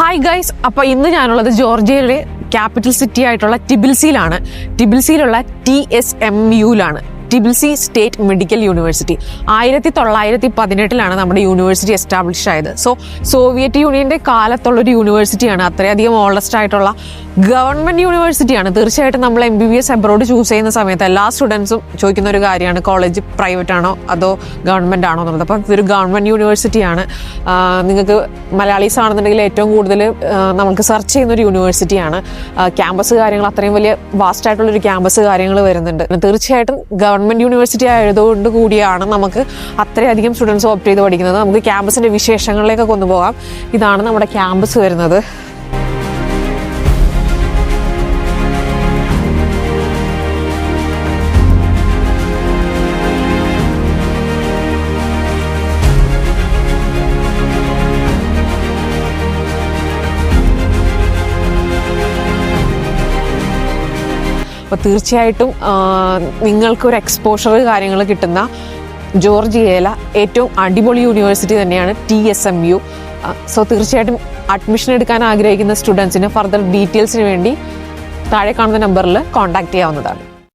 Hi guys അപ്പോൾ ഇന്ന് ഞാനുള്ളത് ജോർജിയയിലെ ക്യാപിറ്റൽ സിറ്റി ആയിട്ടുള്ള ടിബിൽസിയിലാണ്. ടിബിൽസിയിലുള്ള ടി എസ് എം യുയിലാണ് ടിബിൽസി സ്റ്റേറ്റ് മെഡിക്കൽ യൂണിവേഴ്സിറ്റി. ആയിരത്തി തൊള്ളായിരത്തി പതിനെട്ടിലാണ് നമ്മുടെ യൂണിവേഴ്സിറ്റി എസ്റ്റാബ്ലിഷ് ആയത്. സോ സോവിയറ്റ് യൂണിയന്റെ കാലത്തുള്ള ഒരു യൂണിവേഴ്സിറ്റിയാണ്. അത്രയധികം ഓൾഡസ്റ്റ് ആയിട്ടുള്ള ഗവൺമെന്റ് യൂണിവേഴ്സിറ്റിയാണ് തീർച്ചയായിട്ടും നമ്മൾ M B B S abroad choose ചെയ്യുന്ന സമയത്ത് എല്ലാ സ്റ്റുഡൻസും ചോദിക്കുന്ന ഒരു കാര്യമാണ് കോളേജ് പ്രൈവറ്റ് ആണോ അതോ ഗവൺമെന്റ് ആണോ എന്നുള്ളത്. അപ്പം ഇതൊരു ഗവൺമെന്റ് യൂണിവേഴ്സിറ്റിയാണ് നിങ്ങൾക്ക് മലയാളീസ് ആണെന്നുണ്ടെങ്കിൽ ഏറ്റവും കൂടുതൽ നമുക്ക് സെർച്ച് ചെയ്യുന്ന ഒരു യൂണിവേഴ്സിറ്റിയാണ് ക്യാമ്പസ് കാര്യങ്ങൾ അത്രയും വലിയ വാസ്റ്റ് ആയിട്ടുള്ള ഒരു ക്യാമ്പസ് കാര്യങ്ങൾ വരുന്നുണ്ട്. തീർച്ചയായിട്ടും ഗവൺമെന്റ് യൂണിവേഴ്സിറ്റി ആയതുകൊണ്ട് കൂടിയാണ് നമുക്ക് അത്രയധികം സ്റ്റുഡൻസ് ഓപ്റ്റ് ചെയ്ത് പഠിക്കുന്നത്. നമുക്ക് ക്യാമ്പസിന്റെ വിശേഷങ്ങളിലേക്ക് കൊണ്ടുപോകാം ഇതാണ് നമ്മുടെ ക്യാമ്പസ് വരുന്നത്. അപ്പോൾ തീർച്ചയായിട്ടും നിങ്ങൾക്ക് നിങ്ങൾക്കൊരു എക്സ്പോഷർ കാര്യങ്ങൾ കിട്ടുന്ന ജോർജിയയില ഏറ്റവും അടിപൊളി യൂണിവേഴ്സിറ്റി തന്നെയാണ് T S M U so തീർച്ചയായിട്ടും അഡ്മിഷൻ എടുക്കാൻ ആഗ്രഹിക്കുന്ന സ്റ്റുഡൻസിന് ഫർദർ ഡീറ്റെയിൽസിന് വേണ്ടി താഴെ കാണുന്ന നമ്പറിൽ കോൺടാക്റ്റ് ചെയ്യാവുന്നതാണ്.